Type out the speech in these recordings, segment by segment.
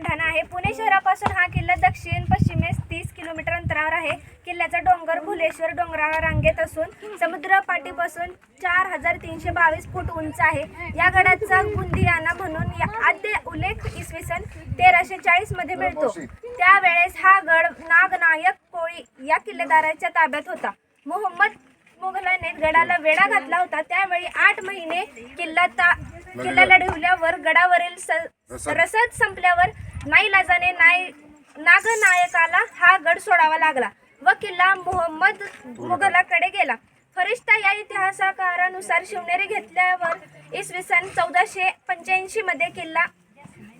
कोंढाणा आहे. पुणे शहरापासून हा किल्ला दक्षिण पश्चिमेस तीस किलोमीटर अंतरावर आहे. किल्ल्याचा डोंगर भुलेश्वर डोंगरावर रांगेत असून समुद्रपाटीपासून चार हजार तीनशे बावीस फूट उंच आहे. या गडाचा गुंदियाना म्हणून या आद्य उल्लेख इसवी सन तेराशे चाळीसमध्ये मिळतो. त्यावेळेस हा गड नागनायक कोळी या किल्लेदाराच्या ताब्यात होता. मोहम्मद मुघलाने गडाला वेढा घातला होता. त्यावेळी आठ महिने किल्ला ता किल्ला लढवल्यावर गडावरील रसद संपल्यावर नाईलाजाने नाय नागनायकाला हा गड सोडावा लागला. व किल्ला मोहम्मद मुघलाकडे गेला. फरिश्ता या इतिहासकारानुसार शिवनेरी घेतल्यावर इसवी सन चौदाशे पंच्याऐंशी मध्ये किल्ला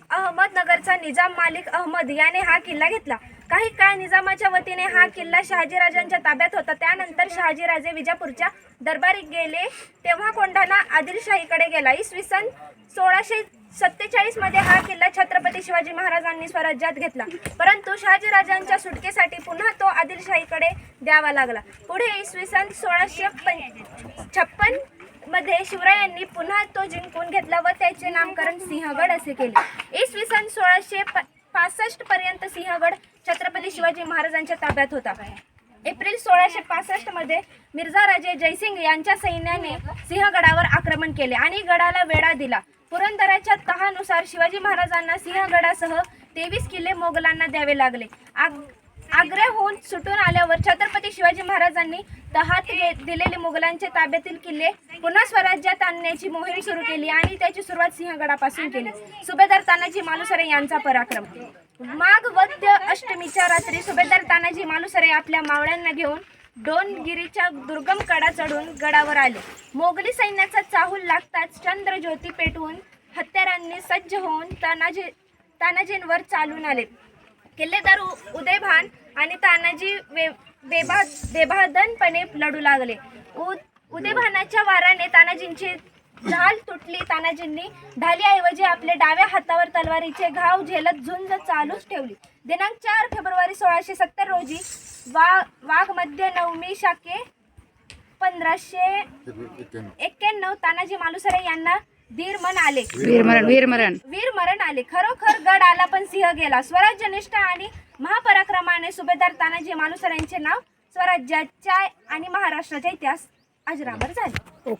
अहमदनगरचा निजाम मालिक अहमद याने हा किल्ला घेतला. काही काळ निजामाच्या वतीने हा किल्ला शहाजीराजांच्या ताब्यात होता. त्यानंतर शहाजीराजे विजापूरच्या दरबारी गेले. तेव्हा कोंढाणा आदिलशाहीकडे गेला. इसवी सन सोळाशे सत्तेचाळीसमध्ये हा किल्ला छत्रपती शिवाजी महाराजांनी स्वराज्यात घेतला. परंतु शहाजी राजांच्या सुटकेसाठी पुन्हा तो आदिलशाहीकडे द्यावा लागला. पुढे इसवी सन सोळाशे छप्पनमध्ये शिवरायांनी पुन्हा तो जिंकून घेतला व त्याचे नामकरण सिंहगड असे केले. इसवी सन सोळाशे पासष्ट पर्यंत सिंहगड छत्रपती शिवाजी महाराजांच्या ताब्यात होता. एप्रिल सोळाशे पासष्टमध्ये मिर्झाराजे जयसिंग यांच्या सैन्याने सिंहगडावर आक्रमण केले आणि गडाला वेढा दिला. पुरंदराच्या तहानुसार शिवाजी महाराजांना सिंहगडासह तेवीस किल्ले मोगलांना द्यावे लागले. आग आग्र्याहून सुटून आल्यावर छत्रपती शिवाजी महाराजांनी तहात दिलेले मुघलांच्या ताब्यातील किल्ले पुन्हा स्वराज्यात आणण्याची मोहीम सुरू केली आणि त्याची सुरुवात सिंहगडापासून केली. सुभेदार तानाजी मालुसरे यांचा पराक्रम. माघ वद्य अष्टमीच्या रात्री सुभेदार तानाजी मालुसरे आपल्या मावळ्यांना घेऊन डोनगिरीच्या दुर्गम कडा चढून गडावर आले. मोगली सैन्याचा चाहूल लागताच चंद्रज्योती पेटवून हत्यारांनी सज्ज होऊन तानाजी तानाजींवर चालून आले. किल्लेदार उ- उदयभान आणि तानाजी वे बेबा बेबादनपणे लढू लागले. उ उदयभानाच्या वाराने तानाजींची ढाल तुटली. तानाजींनी ढालीऐवजी आपल्या डाव्या हातावर तलवारीचे घाव झेलत झुंज चालूच ठेवली. दिनांक चार फेब्रुवारी सोळाशे सत्तर रोजी वा वाघमध्ये नवमी शाखे पंधराशे एक्क्याण्णव तानाजी मालुसरे यांना धीरमन आले. वीरमरण वीरमरण. वीर मरण आले. खरोखर गड आला पण सिंह गेला. स्वराज्य निष्ठा आणि महापराक्रमाने सुभेदार तानाजी मालुसरे यांचे नाव स्वराज्याच्या आणि महाराष्ट्राचा इतिहास अजरामर झाले.